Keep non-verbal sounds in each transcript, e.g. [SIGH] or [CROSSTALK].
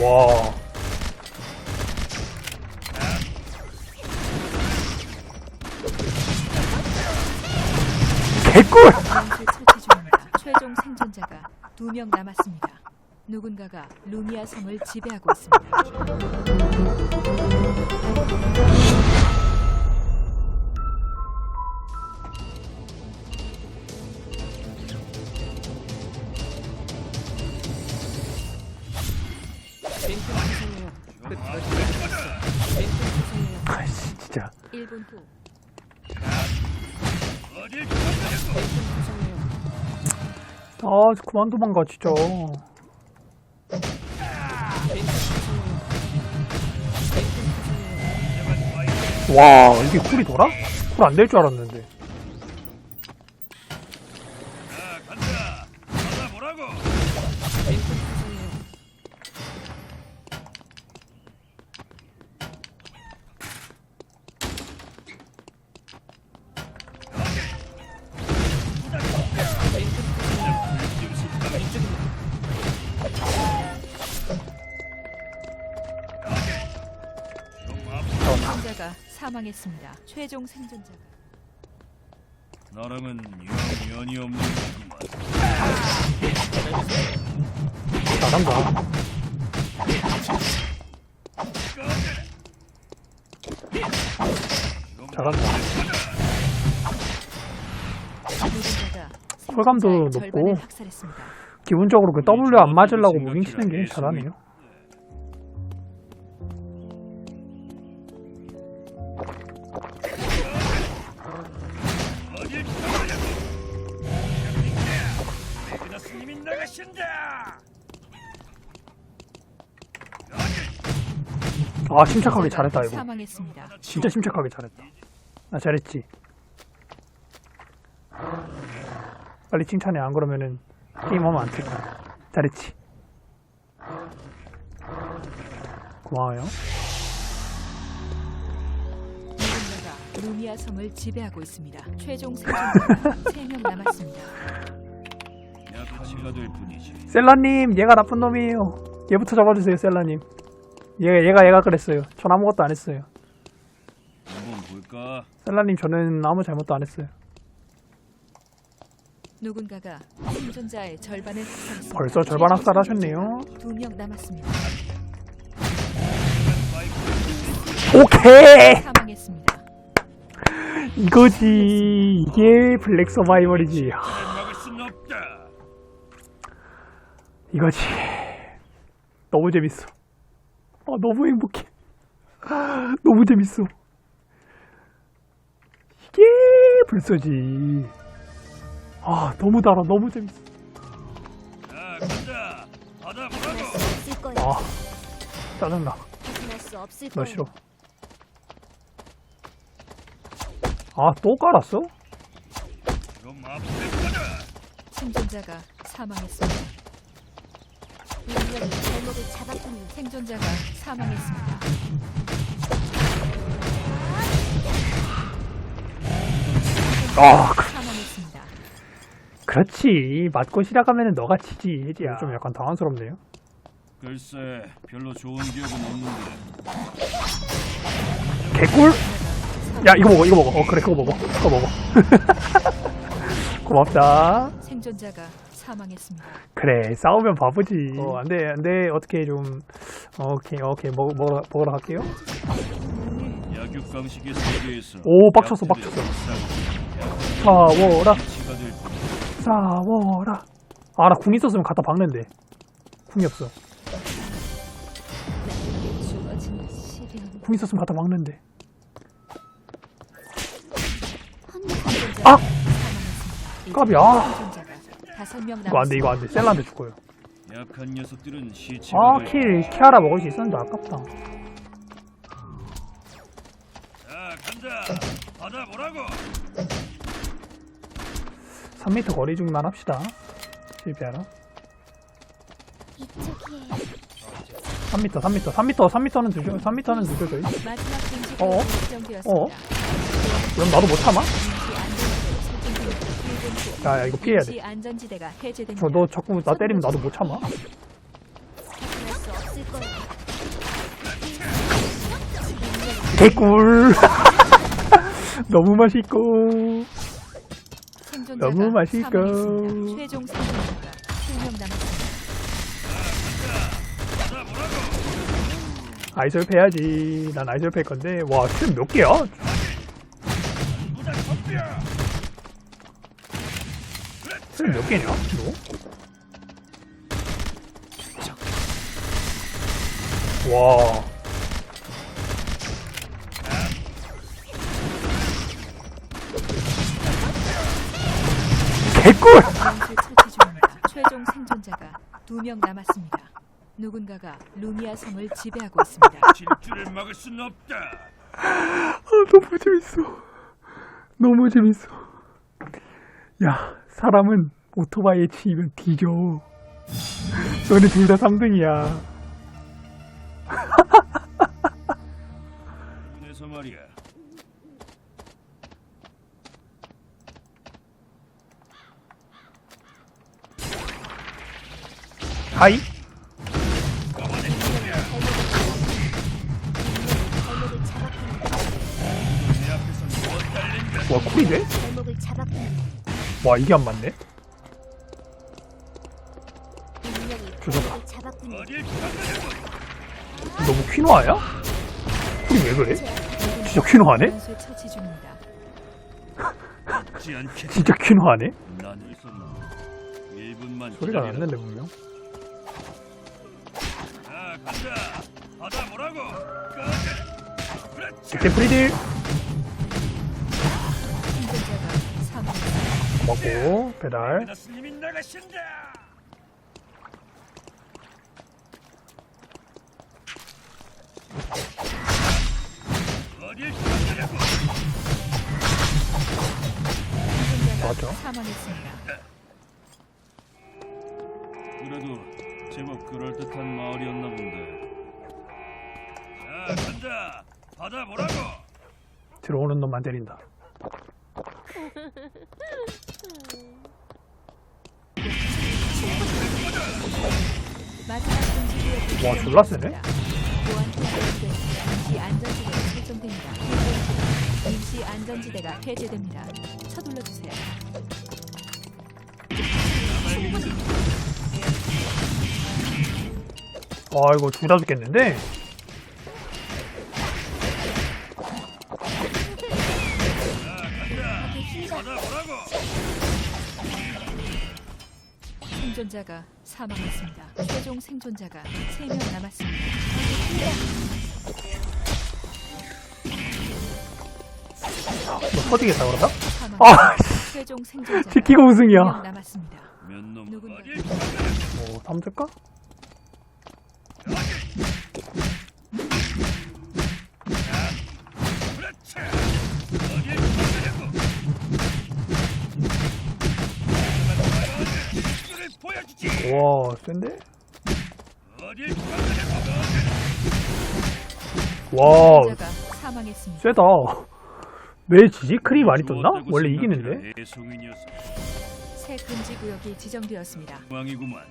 와. 개꿀! 최종 생존자가 두 명 남았습니다. 누군가가 루미아 섬을 지배하고 있습니다. 1분 후 아, 그만 도망가, 진짜. 와, 이게 쿨이 돌아? 쿨 안 될 줄 알았는데. 사망했습니다. 최종 생존자가 나랑은 영 연이 없는 거구만. 잘한다. 잘한다. 생존자의 높고. 절반을 학살했습니다. 기본적으로 그 W 안 맞으려고 무빙 치는 게 잘하네요. 어딜 가려고? 내가 스님이 나가신다. 아, 침착하게 잘했다, 이거. 사망했습니다. 진짜 침착하게 잘했다. 나 잘했지. 빨리 칭찬해. 안 그러면은 게임하면 안될 거야. 잘했지. 고마워요. 루미아 섬을 지배하고 있습니다. 최종 생존자가 3명 남았습니다. 뿐이지. 셀라님, 얘가 나쁜 놈이에요. 얘부터 잡아주세요, 셀라님. 얘가, 얘가, 얘가 그랬어요. 전 아무것도 안 했어요. 한번 볼까? 셀라님, 저는 아무 잘못도 안 했어요. 누군가가 생존자의 절반을 학살했습니다. 벌써 절반 학살하셨네요. 두명 남았습니다. 오케이! 사망했습니다. 이거지. 이게 블랙 서바이벌이지. 없다. 이거지. 너무 재밌어. 아, 너무 행복해. 아, 너무 재밌어. 이게 불쏘지. 아, 너무 달아. 너무 재밌어. 아, 짜증나. 너. 싫어. 아, 또 깔았어? 생존자가 사망했습니다. 인간이 잘못을 잡았군요. 생존자가 사망했습니다. 아, 그, 사망했습니다. 그렇지. 맞고 시작하면은 너가 지지. 혜지야. 좀 약간 당황스럽네요. 글쎄, 별로 좋은 기억은 없는데. 개꿀? 야, 이거 먹어, 이거 먹어. 어, 그래, 그거 먹어. 그거 먹어. [LAUGHS] 고맙다. 생존자가 사망했습니다. 그래, 싸우면 바보지. 어, 안 돼, 안 돼. 어떻게 좀, 어, 오케이, 오케이. 먹, 먹으러, 먹으러 갈게요. 약육 강식의 세계에서 오, 빡쳤어, 빡쳤어. 싸워라. 싸워라. 아, 나 궁 있었으면 갖다 박는데. 궁이 없어. 시련. 궁 있었으면 갖다 박는데. 생존자가 아! 사망했습니다. 까비, 아. 이거 안 돼, 이거 안 돼. 셀라한테 죽어요. 약한 녀석들은 아, 될 킬, 키아라 먹을 수 있었는데 아깝다. 자, 간다. 받아보라고. 3m 거리 중만 합시다. 실패하라. 이쪽이에요. 3m, 3m, 3m, 3m는 늦어, 3m는 늦어, 저희. 마지막 공지가 어? 어? 그럼 나도 못 참아? 야, 야, 이거 피해야 돼. 안전지대가 저, 해제됩니다. 너 자꾸 나 때리면 나도 못 참아? 개꿀. [LAUGHS] 너무 맛있고. 생존자가 너무 맛있고. 사망했습니다. 최종 생존자가 2명 남았습니다. 아이솔프 해야지. 난 아이솔프 할 건데. 와, 템몇 개야? 템몇 개냐? 너? 와. 개꿀! 처치. 최종 생존자가 2명 남았습니다. 누군가가 루미아 섬을 지배하고 있습니다. 질주를 막을 순 없다. 아, 너무 재밌어. 너무 재밌어. 야, 사람은 오토바이에 치이면 뒤져. 너네 둘 다 3등이야. 그래서 말이야. 하이? 와, 쿨이네? 발목을 잡았군요. 와, 이게 안 맞네? 가느냐고. 너무 퀴노아야? 쿨이 왜 그래? 진짜 퀴노아네? 진짜 퀴노아네? 난 있었나. 1분만 소리가 기다리라. 났는데, 분명. 자, 간다. 받아 보라고. 꺼져. 그렇지. 직대 프리딜! 고맙고, 배달. 맞아. 그래도 제법 그럴듯한 마을이었나 본데. 자, 간다. 받아 보라고. 들어오는 놈만 때린다. 마지막 금지 구역이 와, 졸라 세네? 임시 안전지대가 설정됩니다. 임시 안전지대가 해제됩니다. 서둘러 주세요. 아, 이거 둘 다 죽겠는데? 받아 보라고. 생존자가 사망했습니다. 최종 생존자가 3명 남았습니다. 너 터지겠다, 그러다? 사망. 아, 최종 생존자가 지키고 2명 우승이야. 남았습니다. 몇놈 누군가. 뭐, 삼줄까 와, 센데? 와, 사망했습니다. 쎄다. 왜 지지? 크리 많이 떴나? 원래 이기는데? 새 금지 구역이 지정되었습니다. 왕이구만.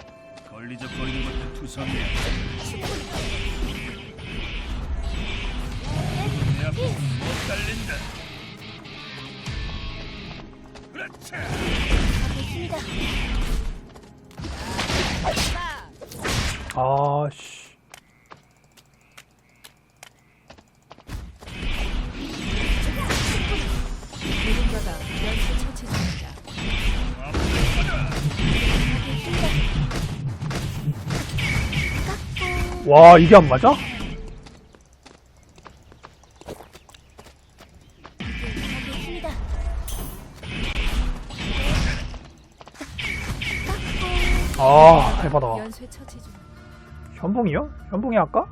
걸리적거리는 것도 투성이야. 내 앞에서 못 달린다. 그렇지. 아, 씨. 누군가가 연쇄 처치 중입니다. 와, 이게 안 맞아? 아, 해봐다. 현봉이요? 현봉이 할까?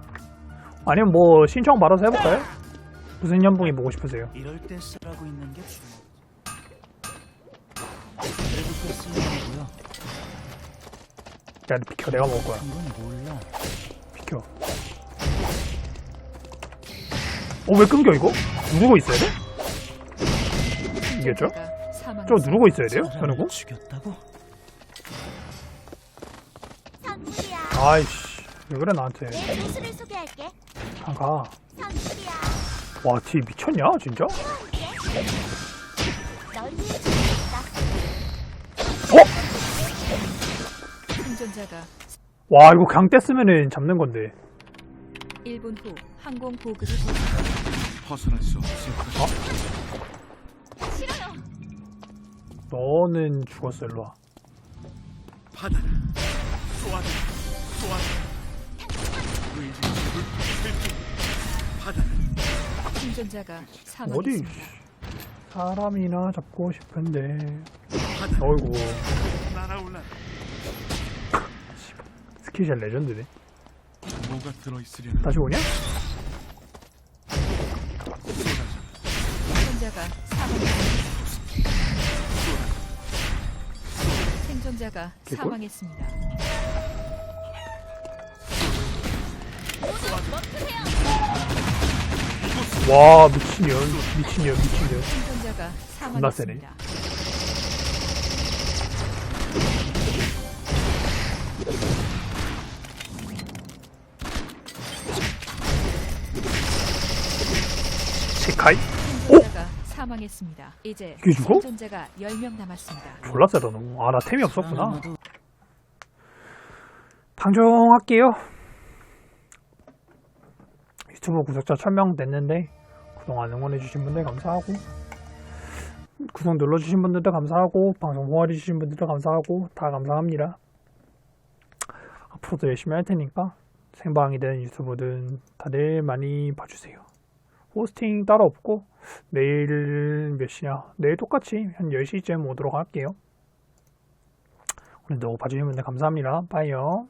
아니면 뭐, 신청 받아서 해볼까요? 무슨 현봉이 보고 싶으세요? 이럴 때 쓰라고 있는 게 주먹. 그래도 쓰는 거고요. 야, 비켜, 내가 먹을 거야. 그건 몰라. 비켜. 어, 왜 끊겨, 이거? 누르고 있어야 돼? 이겼죠? 생존자가 저. 누르고 있어야 돼요? 사람을 현우고? 죽였다고? 아이씨. 왜 그래 나한테 내 조수를 소개할게. 한가 선수야. 와, 뒤 미쳤냐, 진짜? 널 위해 준비했다. 생존자가 와, 이거 그냥 뗐으면은 잡는 건데. 1분 후 항공 도착. 벗어날 수 없을 거야. 너는 죽었어, 일로 와. 받아라. 쏘아라. 생존자가 어디, 사망했습니다. 사람이나 잡고 싶은데. 어이구, 날아올라. 스키샷 레전드네. 뭐가 들어있으려나. 다시 오냐? 쏟아져. 생존자가 사망했습니다. 생존자가? 사망했습니다. 와, 미친년, 미친년, 미친년. 생존자가 겁나 세네. 사망했습니다. 세카이? 생존자가 사망했습니다. 이제 이게 죽어? 생존자가 10명 남았습니다. 졸라 세다, 너무. 아, 나 템이 없었구나. 방종할게요. 유튜브 구독자 1000명 됐는데 그동안 응원해주신 분들 감사하고 구독 눌러주신 분들도 감사하고 방송 후원해주신 분들도 감사하고 다 감사합니다. 앞으로도 열심히 할 테니까 생방이든 유튜브든 다들 많이 봐주세요. 호스팅 따로 없고 내일 몇 시냐? 내일 똑같이 한 10시쯤 오도록 할게요. 오늘도 봐주신 분들 감사합니다. 빠이요.